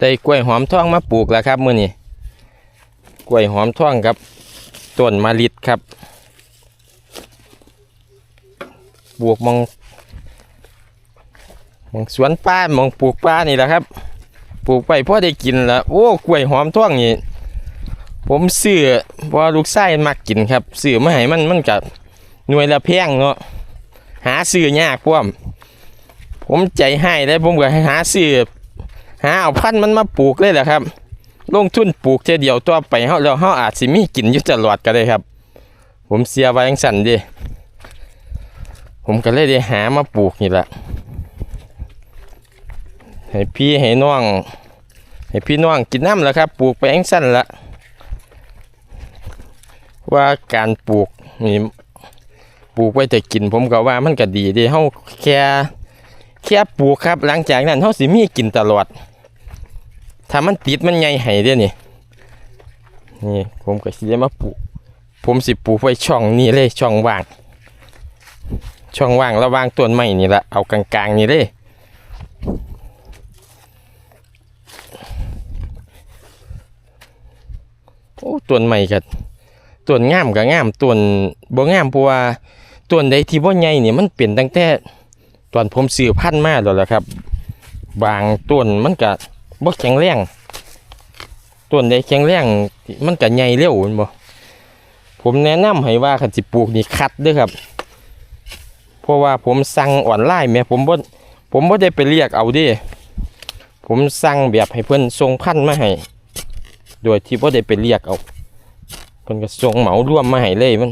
ได้กล้วยหอมทองมาปลูกแล้วครับมื้อนี้กล้วยหอมทองครับต้นมะลิดครับปลูกมองมองสวนป้ามองปลูกป้านี่แหละครับ ปลูกไปพ่อได้กินแล้วโอ้กล้วยหอมทองนี่ผมซื้อพราะว่าลูกไส้มักกินครับซื้อมาให้มันมันกับหน่วยละแพงเนาะหาซื้อยากพวกผมใจให้ได้ผมก็หาซื้อ หาเอาพันธุ์มันมาปลูกเลยแหละครับ ลงทุนปลูกเท่เดียวตัวไปเฮาแล้วเฮาอาจสิมีกินอยู่ตลอดก็ได้ครับ ผมเสียไว้จังสั่นดิผมก็เลยได้หามาปลูกนี่แหละให้พี่ให้น้องให้พี่น้องกินน้ำแล้วครับ ปลูกไปจังสั่นละว่าการปลูกนี่ปลูกไว้แต่กินผมก็ว่ามันก็ดีดีเฮาแค่แค่ปลูกครับหลังจากนั้นเขาสิมีกินตลอด ถ้ามันติดมันใหญ่ให้เด้อนี่นี่ผมก็สิได้มาปลูกผมสิปลูกไว้ช่องนี้เลยช่องว่าง ช่องว่างระหว่างต้นไม้นี่ละเอากลางๆนี่เลยโอ้ต้นไม้กับต้นงามกับงามต้นบ่งามเพราะว่าต้นใดที่บ่ใหญ่นี่มันเป็นตั้งแต่ตอนผมซื้อพันธุ์มาแล้วแหละครับ บางต้นมันก็ บ่แข็งแรงต้นใดแข็งแรงมันก็ใหญ่เร็วม่นบ่ผมแนะนำให้ว่าคันสิปลูกนี่คัดเด้อครับ เพราะว่าผมสั่งออนไลน์แม่ผมบ่ผมบ่ได้ไปเรียกเอาดิผมสั่งแบบให้เพิ่อนส่งพันมาให้ โดยที่บ่ได้ไปเรียกเอาเพิ่นก็ส่งเหมารวมมาให้เลยมัน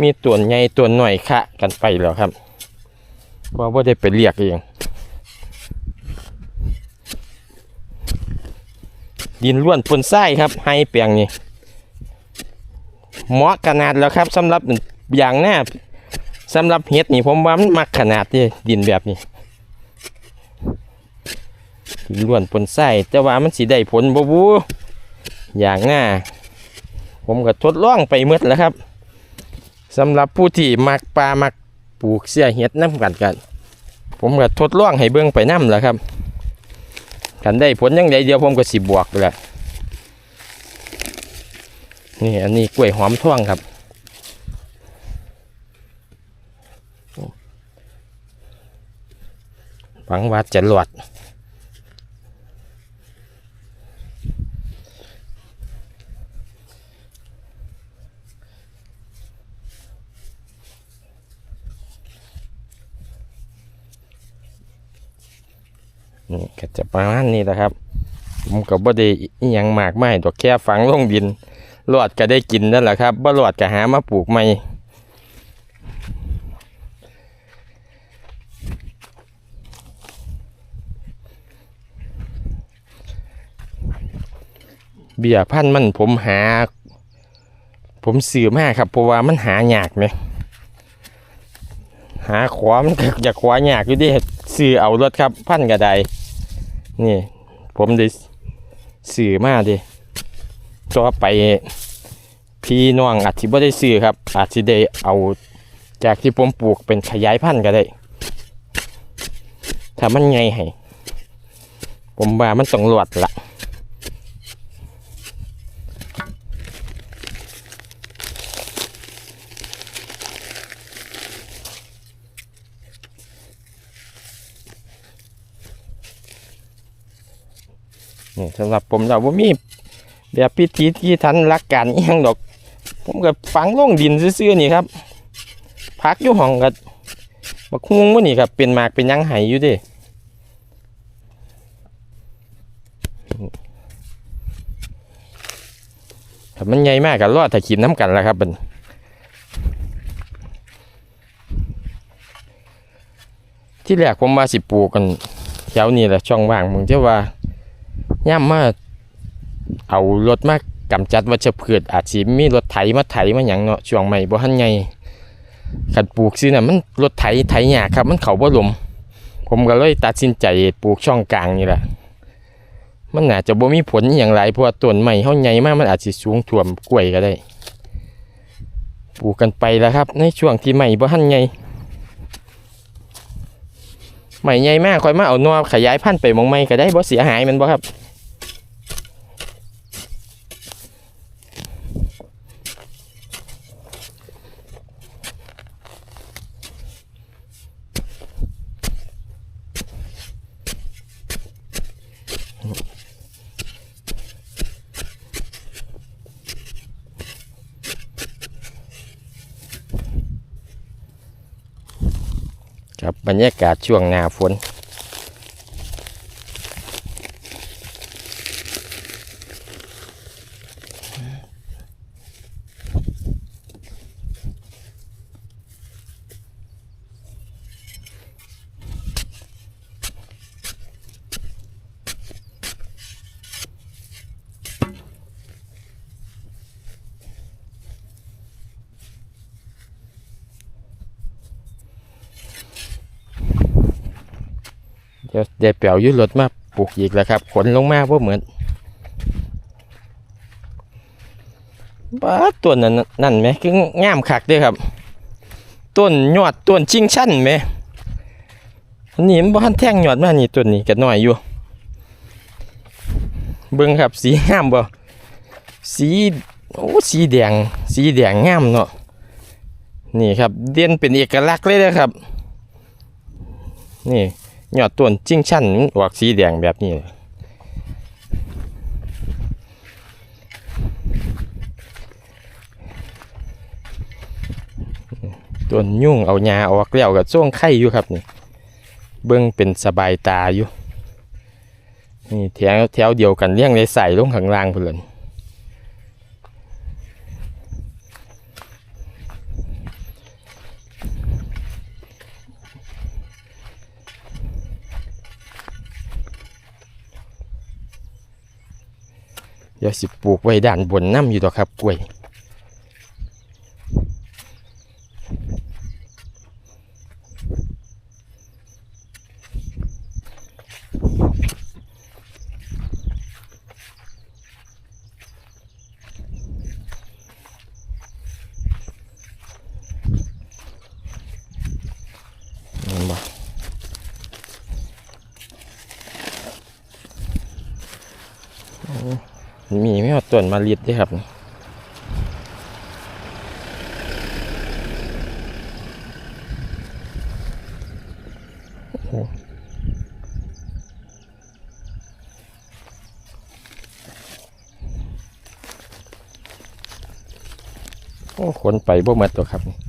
มีตัวใหญ่ตัวน้อยคะกันไปแล้วครับเพราะว่าได้ไปเรียกเอง ดินล้วนปนไส้ครับให้เปียงนี่เหมาะขนาดแล้วครับสำหรับอย่างหน้าสำหรับเห็ดนี่ผมว่ามันมักขนาดที่ดินแบบนี้ดินล้วนปนไส้แต่ว่ามันสีได้ผลบ่บูอย่างหน้าผมก็ทดลองไปหมดแล้วครับสำหรับผู้ที่มักปลามักปลูกเสียเห็ดน้ำกันกัน ผมก็ทดลองให้เบิ่งไปน้ำแหละครับ กันได้ผลยังไงเดียวผมก็สิบวกเลยนี่อันนี้กล้วยหอมท่วงครับหวังว่าจะหลอด ก็จะประมาณนี้แหละครับ ผมก็บ่ได้อยังมากไม่ดอกแค่ฝังลงดินหลอดก็ได้กินนั่นแหละครับบ่หลอดก็หามาปลูกใหม่เบี้ยพันธุ์มันผมหา ผมซื้อมาครับเพราะว่ามันหายากไหมหาขวามันก็อยากขวายากอยู่เดิซื้อเอารถครับ พันธุ์กระได นี่ ผมได้สื่อมาดิต่อไปพี่น้องอาจจะไม่ได้ซื้อครับ อาจจะได้เอาจากที่ผมปลูกเป็นขยายพันธุ์ก็ได้ ถ้ามันไงให้ ผมว่ามันต้องหลวดละ นี่สำหรับผมเราบ่มีแบบพิธีที่ทันรักการอีหยังดอก ผมก็ฝังลงดินซื่อๆนี่ครับพักอยู่ห้องก็บักฮุงมื้อนี่ครับเป็นหมากเป็นยังไห้อยู่ดิถ้ามันใหญ่มากก็รอดถ้ากินน้ำกันแล้วครับเป็นที่แรกผมมาสิปลูกกันแถวนี้แหละช่องว่างมึงเจ้าว่า ย่ำมาเอารถมากำจัดวัชพืชอาจสิมีรถไถมาไถมาหยังเนาะช่วงใหม่บ่ทันไงขัดปลูกซื้อน่ะมันรถไถไถยาครับ มันเขาบ่ลมผมก็เลยตัดสินใจปลูกช่องกลางนี่แหละมันน่าจจะบ่มีผลอย่างไรเพราะว่าต้นไม้เฮาใหญ่มากมันอาจสิสูงท่วมกล้วยก็ได้ปลูกกันไปแล้วครับ ในช่วงที่ใหม่บ่ทันไงใหม่ใหญ่มากค่อยมาเอานอขยายพันธุ์ไปมองใหม่ก็ได้บ่เสียหายมันบ่ครับ บรรยากาศช่วงหน้าฝน เดี๋ยวเดี๋ยเปียวอยุรถมาปลูกอีกแล้วครับ ขนลงมาพวกเหมือนบ้าต้นนั้นนั่นไหมคืองามคักด้วยครับ ต้นยอดต้นชิงชันไหมอันนี่มันบ้านแท่งยอดมานี่ต้นนี้ก็น้อยอยู่เบิ่งครับสีงามบ่สีโอ้สีแดง สีแดงงามเนาะนี่ครับเด่นเป็นเอกลักษณ์เลยนะครับ นี่ ยอดต้นจิ้งชันออกสีแดงแบบนี้ต้นยุ่งเอาหญ้าออกแล้วก็ช่วงไข่อยู่ครับนี่เบิ่งเป็นสบายตาอยู่นี่แถวแถวเดียวกันเลี้ยงเลยใส่ลงข้างล่างเพื่อน เดี๋ยวสิปลูกไว้ด้านบนน้ำอยู่ดอครับกล้วย มีไม่เอาต้นมาเลียดด้วยครับโอ้ขนไปบ่หมดตัวครับนี่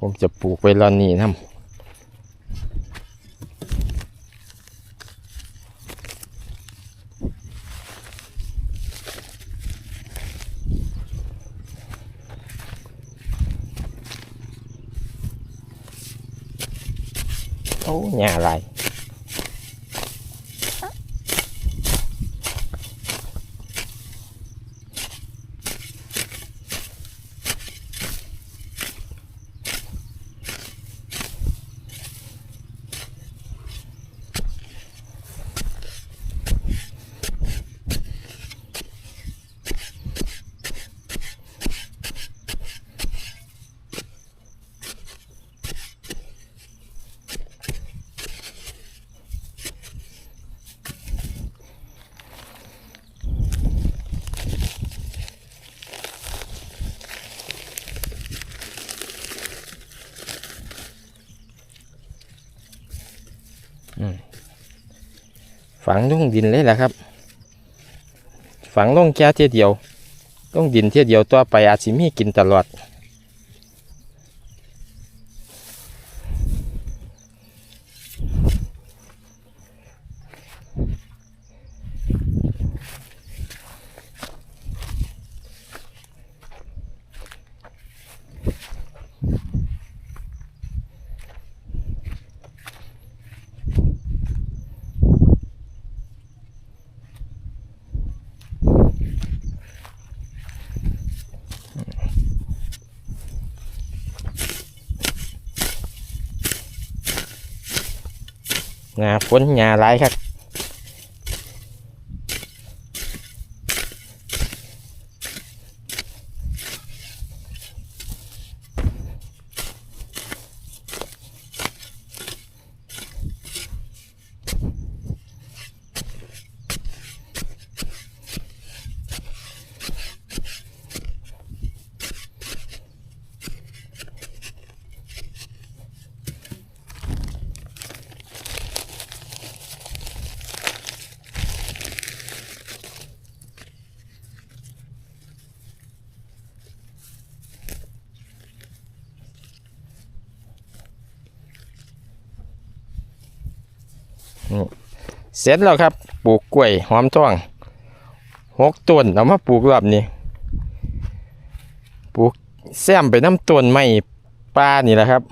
ผมจะปลูกไว้รอนนี้นะโอ้หญ้าหลาย ฝังลงดินเลยแหละครับ ฝังลงแค่เทียเดียวลงดินเทียเดียวตัวไปอาจสิมีกินตลอด หน้าฝน นี่เสร็จแล้วครับ ปลูกกล้วยหอมทองหกต้นเอามาปลูกรอบนี้ปลูกแซมไปน้ำต้นไม้ปลานี่แหละครับ